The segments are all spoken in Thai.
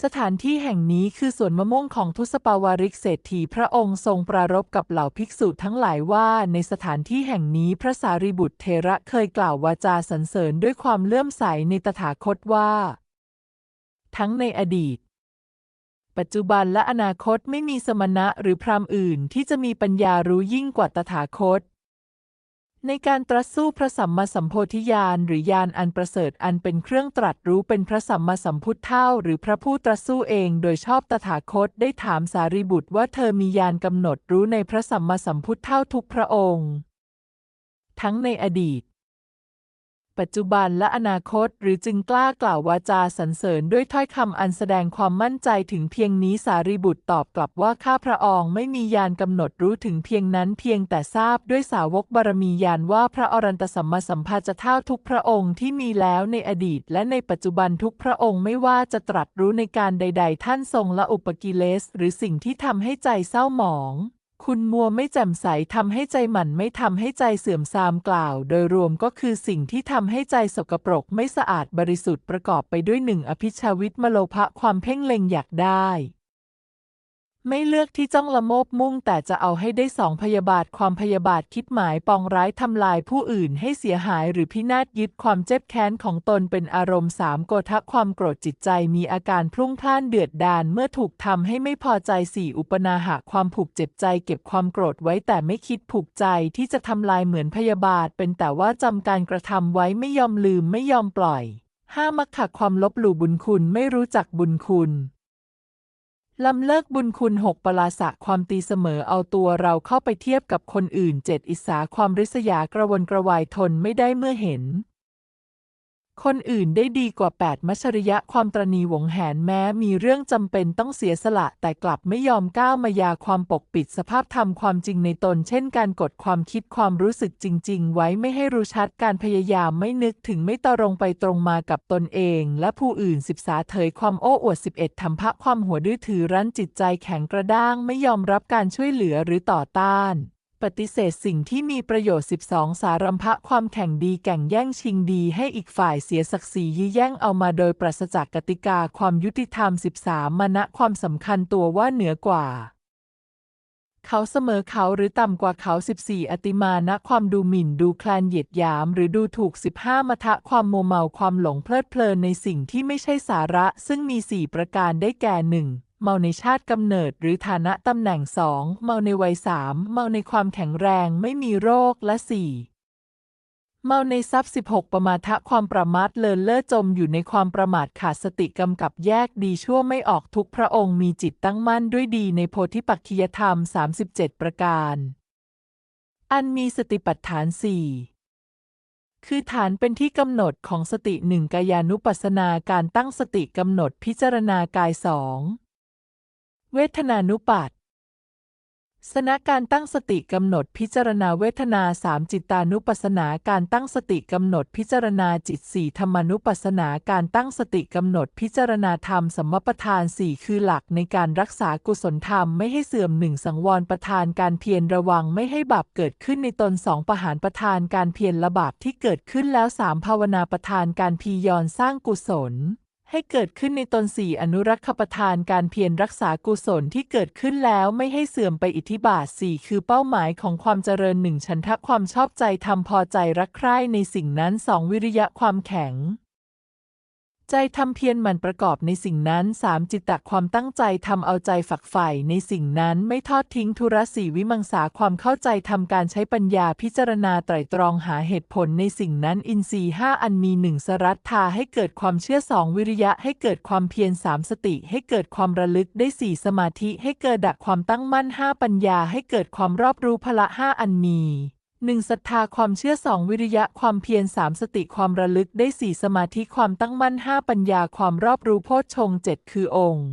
สถานที่แห่งนี้คือสวนมะม่วงของทุสปาวาริกเศรษฐีพระองค์ทรงปรารภกับเหล่าภิกษุทั้งหลายว่าในสถานที่แห่งนี้พระสารีบุตรเทระเคยกล่าววาจาสรรเสริญด้วยความเลื่อมใสในตถาคตว่า ทั้งในอดีต ปัจจุบันและอนาคตไม่มีสมณะหรือพราหมณ์อื่นที่จะมีปัญญารู้ยิ่งกว่าตถาคต ในการตรัสสู้พระสัมมาสัมโพธิญาณหรือญาณอันประเสริฐอันเป็นเครื่องตรัสรู้เป็นพระสัมมาสัมพุทธเท่าหรือพระผู้ตรัสสู้เองโดยชอบตถาคตได้ถามสารีบุตรว่าเธอมีญาณกำหนดรู้ในพระสัมมาสัมพุทธเท่าทุกพระองค์ ทั้งในอดีต ปัจจุบันและอนาคต หรือจึงกล้ากล่าววาจาสรรเสริญด้วยถ้อยคำอันแสดงความมั่นใจถึงเพียงนี้สารีบุตรตอบกลับว่าข้าพระองค์ไม่มียานกำหนดรู้ถึงเพียงนั้นเพียงแต่ทราบด้วยสาวกบารมียานว่าพระอรันตสัมมาสัมภาจะเท่าทุกพระองค์ที่มีแล้วในอดีต และในปัจจุบันทุกพระองค์ไม่ว่าจะตรัสรู้ในการใด ๆ ท่านทรงละอุปกิเลส หรือสิ่งที่ทำให้ใจเศร้าหมอง คุณมัวไม่แจ่มใสทำให้ใจหมั่นไม่ทำให้ใจเสื่อมทรามกล่าว โดยรวมก็คือสิ่งที่ทำให้ใจสกปรกไม่สะอาดบริสุทธิ์ประกอบไปด้วยหนึ่งอภิชาวิตมโลภะความเพ่งเล็งอยากได้ ไม่เลือกที่จ้องละโมบมุ่งแต่จะเอาให้ได้สองพยาบาทความพยาบาทคิดหมายปองร้ายทำลายผู้อื่นให้เสียหายหรือพินาศยึดความเจ็บแค้นของตนเป็นอารมณ์สามโกทะความโกรธจิตใจมีอาการพลุ่งพล่านเดือดดาลเมื่อถูกทำให้ไม่พอใจสี่อุปนาหะความผูกเจ็บใจ เก็บความโกรธไว้แต่ไม่คิดผูกใจที่จะทำลายเหมือนพยาบาท เป็นแต่ว่าจำการกระทำไว้ไม่ยอมลืมไม่ยอมปล่อยห้ามักขะความลบหลู่บุญคุณไม่รู้จักบุญคุณ ลำเลิกบุญคุณหกปราสะความตีเสมอเอาตัวเราเข้าไปเทียบกับคนอื่นเจ็ดอิสาความริษยากระวนกระวายทนไม่ได้เมื่อเห็น คนอื่นได้ดีกว่าแปดมัชริยะความตรณีหวงแหนแม้มีเรื่องจำเป็นต้องเสียสละ แต่กลับไม่ยอมก้าวมายาความปกปิดสภาพธรรมความจริงในตน เช่นการกดความคิดความรู้สึกจริง ๆ ไว้ไม่ให้รู้ชัดการพยายามไม่นึกถึงไม่ตรงไปตรงมากับตนเอง และผู้อื่นสิบสาเถยความโอ้อวดสิบเอ็ดทำพระความหัวดื้อถือรั้นจิตใจแข็งกระด้างไม่ยอมรับการช่วยเหลือหรือต่อต้าน ปฏิเสธสิ่งที่มีประโยชน์ 12 สารัมภะความแข่งดีแก่งแย่งชิงดีให้อีกฝ่ายเสียศักดิ์ศรียื้อแย่งเอามาโดยปราศจากกติกาความยุติธรรม 13มานะความสำคัญตัวว่าเหนือกว่า เขาเสมอเขาหรือต่ำกว่าเขา 14 อติมานะความดูหมิ่นดูแคลนเหยียดหยาม หรือดูถูก 15 มทะความโมเมาความหลงเพลิดเพลินในสิ่งที่ไม่ใช่สาระ ซึ่งมี 4 ประการได้แก่หนึ่ง เมาในชาติกำเนิดหรือฐานะตำแหน่งสองเมาในวัยสามเมาในความแข็งแรงไม่มีโรคและสี่เมาในทรัพย์16 ประมาทะความประมาทเลินเล่อจมอยู่ในความประมาทขาดสติกำกับแยกดีชั่วไม่ออกทุกพระองค์มีจิตตั้งมั่นด้วยดีในโพธิปักขิยธรรม 37 ประการ อันมีสติปัฏฐานสี่คือฐานเป็นที่กำหนดของสติหนึ่งกายานุปัสสนาการตั้งสติกำหนดพิจารณากายสอง เวทนานุปัฏสนะการตั้งสติกำหนดพิจารณาเวทนาสามจิตานุปัสสนาการตั้งสติกำหนดพิจารณาจิตสี่ธรรมานุปัสสนาการตั้งสติกำหนดพิจารณาธรรมสัมมประธานสี่คือหลักในการรักษากุศลธรรมไม่ให้เสื่อมหนึ่งสังวรประธานการเพียรระวังไม่ให้บาปเกิดขึ้นในตนสองประหารประธานการเพียรละบาปที่เกิดขึ้นแล้วสามภาวนาประธานการพียรสร้างกุศล ให้เกิดขึ้นในตนสี่อนุรักษประทานการเพียรรักษากุศลที่เกิดขึ้นแล้วไม่ให้เสื่อมไปอิทธิบาทสี่คือเป้าหมายของความเจริญหนึ่งฉันทะความชอบใจทำพอใจรักใคร่ในสิ่งนั้นสองวิริยะความแข็ง ใจทำเพียรหมันประกอบในสิ่งนั้นสามจิตตะความตั้งใจทำเอาใจฝักใฝ่ในสิ่งนั้นไม่ทอดทิ้งธุระสีวิมังสาความเข้าใจทำการใช้ปัญญาพิจารณาไตรตรองหาเหตุผลในสิ่งนั้นอินทรีย์ห้าอันมีหนึ่งสรัทธาให้เกิดความเชื่อสองวิริยะให้เกิดความเพียรสามสติ ให้เกิดความระลึกได้สี่สมาธิให้เกิดดักความตั้งมั่นห้าปัญญาให้เกิดความรอบรู้พละห้าอันมี หนึ่งศรัทธาความเชื่อสองวิริยะความเพียรสามสติความระลึกได้สี่สมาธิความตั้งมั่นห้าปัญญาความรอบรู้โพชฌงค์เจ็ดคือองค์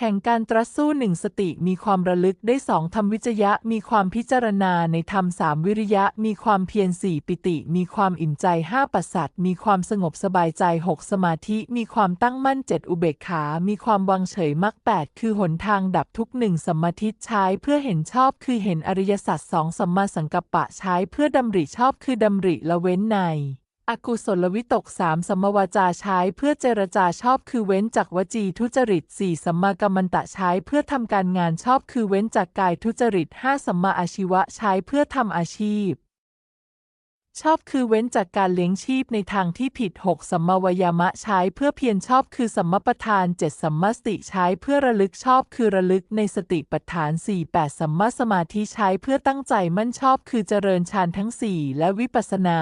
แห่งการตรัสสู้หนึ่งสติมีความระลึกได้สองธรรมวิจยะ มีความพิจารณาในธรรมสามวิริยะ มีความเพียรสี่ปิติ มีความอิ่มใจห้าปัสสัตมีความสงบสบายใจหกสมาธิ มีความตั้งมั่นเจ็ดอุเบกขา มีความวางเฉยมรรคแปดคือหนทางดับทุกหนึ่งสมมาทิใช้เพื่อเห็นชอบคือเห็นอริยสัจสองสัมมาสังกัปปะใช้เพื่อดำริชอบคือดำริละเว้นใน อกุศลวิตกสามสัมมวาจาใช้เพื่อเจรจาชอบคือเว้นจากวจีทุจริตสี่สัมมากัมมันตะใช้เพื่อทำการงานชอบคือเว้นจากกายทุจริตห้าสัมมาอาชีวะใช้เพื่อทำอาชีพ ชอบคือเว้นจากการเลี้ยงชีพในทางที่ผิดหกสัมมาวยามะใช้เพื่อเพียรชอบคือสัมมาประธานเจ็ดสัมมาสติใช้เพื่อระลึกชอบคือระลึกในสติปัฏฐานสี่แปดสัมมาสมาธิใช้เพื่อตั้งใจมั่นชอบคือเจริญฌานทั้งสี่และวิปัสสนา